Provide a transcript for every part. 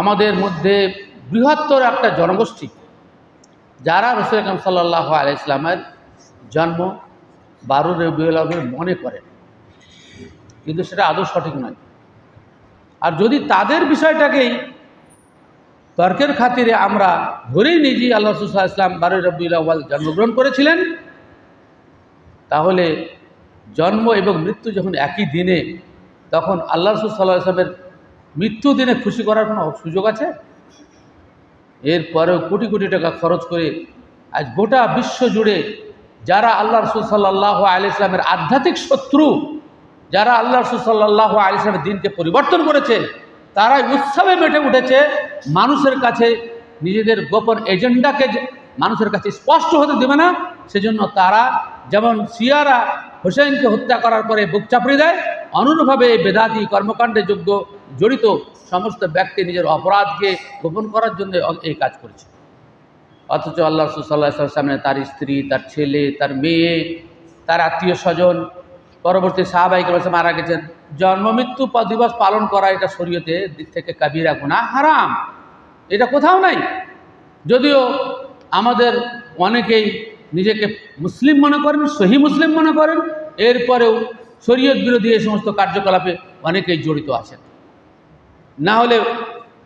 আমাদের মধ্যে বৃহত্তর একটা জনগোষ্ঠী, যারা রসুল আকরম সাল্লাহ আলাইসলামের জন্ম বারো রবিউল মনে করেন কিন্তু সেটা আদৌ সঠিক নয়। আর যদি তাদের বিষয়টাকেই তর্কের খাতিরে আমরা ধরেই নিই যে আল্লাহ রসুল্লাহ ইসলাম বারোই রবিউল জন্মগ্রহণ করেছিলেন, তাহলে জন্ম এবং মৃত্যু যখন একই দিনে, তখন আল্লাহ রসুল সাল্লাহ আসলামের মৃত্যু দিনে খুশি করার কোনো সুযোগ আছে? এরপরেও কোটি কোটি টাকা খরচ করে আজ গোটা বিশ্ব জুড়ে যারা আল্লাহ রসুল সাল্লাহ আলি ইসলামের আধ্যাত্মিক শত্রু, যারা আল্লাহ রসুল সাল্লাহ আলি ইসলামের দিনকে পরিবর্তন করেছে, তারাই উৎসবে মেটে উঠেছে। মানুষের কাছে নিজেদের গোপন এজেন্ডাকে মানুষের কাছে স্পষ্ট হতে দেবে না, সেজন্য তারা যেমন সিয়ারা হোসেনকে হত্যা করার পরে বুক চাপড়ি দেয়, অনুরূপভাবে এই বেদাতি কর্মকাণ্ডে যোগ্য জড়িত সমস্ত ব্যক্তি নিজের অপরাধকে গোপন করার জন্য এই কাজ করেছে। অথচ আল্লাহ রসুল্লাহ সামনে তার স্ত্রী, তার ছেলে, তার মেয়ে, তার আত্মীয় স্বজন, পরবর্তী সাহাবাহিক রয়েছে মারা গেছেন। জন্ম, মৃত্যু দিবস পালন করা এটা শরীয়তে দিক থেকে কাবিরা গুণা হারাম। এটা কোথাও নাই। যদিও আমাদের অনেকেই নিজেকে মুসলিম মনে করেন, সহি মুসলিম মনে করেন, এরপরেও শরীয়ত বিরোধী এই সমস্ত কার্যকলাপে অনেকেই জড়িত আছেন। না হলে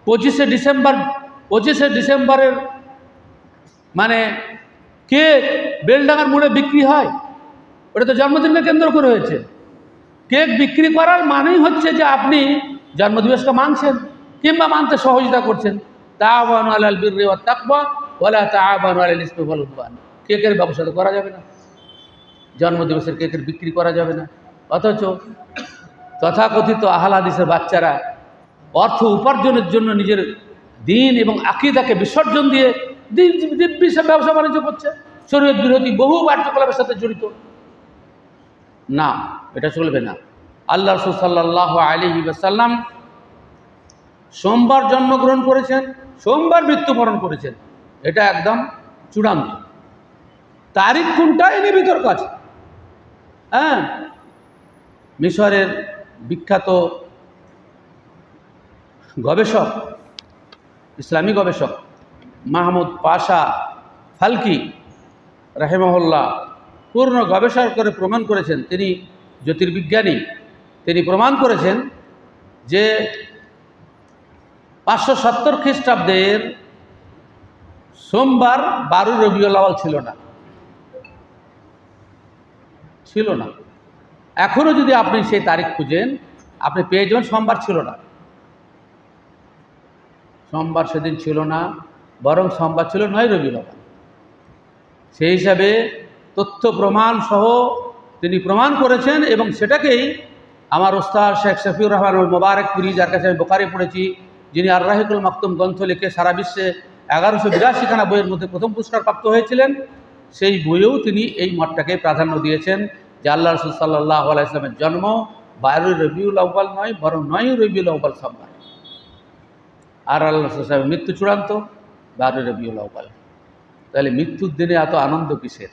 পঁচিশে ডিসেম্বর, পঁচিশে ডিসেম্বরের মানে কে বেলডাঙ্গার মোড়ে বিক্রি হয়? ওটা তো জন্মদিনকে কেন্দ্র করে হয়েছে। কেক বিক্রি করার মানেই হচ্ছে যে আপনি জন্মদিবসকে মানছেন কিংবা মানতে সহযোগিতা করছেন। তাওয়ান আলাল ওয়াত তাকওয়া ওয়ালা তাআবানু আলাল ইসমি ওয়াল উদওয়ান। কেকের ব্যবসা তো করা যাবে না। জন্মদিবসের কেকের বিক্রি করা যাবে না। অথচ তথাকথিত আহলাদিসের বাচ্চারা অর্থ উপার্জনের জন্য নিজের দিন এবং আকিদাকে বিসর্জন দিয়ে দিন দিব্যি ব্যবসা বাণিজ্য করছে। শরীর বিরোধী বহু কার্যকলাপের সাথে জড়িত। না, এটা চলবে না। আল্লাহ রসুল সাল্লাহ আলী সাল্লাম সোমবার জন্মগ্রহণ করেছেন, সোমবার মৃত্যুবরণ করেছেন। এটা একদম চূড়ান্ত। তারিখ কোনটা এনে বিতর্ক আছে। হ্যাঁ মিশরের বিখ্যাত গবেষক, ইসলামী গবেষক মাহমুদ পাশা ফালকি রাহেমহল্লা পূর্ণ গবেষণা করে প্রমাণ করেছেন। তিনি জ্যোতির্বিজ্ঞানী। তিনি প্রমাণ করেছেন যে পাঁচশো সত্তর খ্রিস্টাব্দের সোমবার বারো রবিউল আওয়াল ছিল না। ছিল না। এখনও যদি আপনি সেই তারিখ খুঁজেন, আপনি পেয়ে যাবেন সোমবার ছিল না। সোমবার সেদিন ছিল না, বরং সোমবার ছিল নয় আওয়াল সেই হিসাবে তথ্য প্রমাণ সহ তিনি প্রমাণ করেছেন এবং সেটাকেই আমার ওস্তাদ শেখ শফিউর রহমান মোবারক পুরী যার কাছে আমি বোকারে পড়েছি, যিনি আর রাহিকুল মাকতুম গ্রন্থ লিখে সারা বিশ্বে এগারোশো বিরাশিখানা বইয়ের মধ্যে প্রথম পুরস্কার প্রাপ্ত হয়েছিলেন, সেই বইয়েও তিনি এই মতটাকে প্রাধান্য দিয়েছেন যে আল্লাহ রসুল সাল্লাহ আলাইসলামের জন্ম বারোই রবিউল আউ্বাল নয়, বরং নয় রবিউল আউ্বাল সোমবার। আর আল্লাহ সাহেবের মৃত্যু চূড়ান্ত, বারোই রবিউল আউ্বাল তাহলে মৃত্যুর দিনে এত আনন্দ কিসের?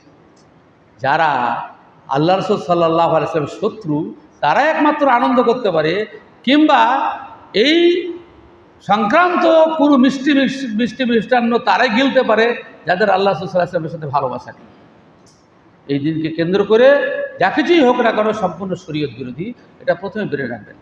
যারা আল্লাহ রসুল সাল্লাহ আলাইসলামের শত্রু তারা একমাত্র আনন্দ করতে পারে, কিংবা এই সংক্রান্ত কোনো মিষ্টি মিষ্টি- মিষ্টি মিষ্টান্ন তারাই গিলতে পারে, যাদের আল্লাহ রসুল্লাহামের সাথে ভালোবাসা নেই। এই দিনকে কেন্দ্র করে যা কিছুই হোক না কেন সম্পূর্ণ শরীয়ত বিরোধী, এটা প্রথমে বেড়ে রাখবেন।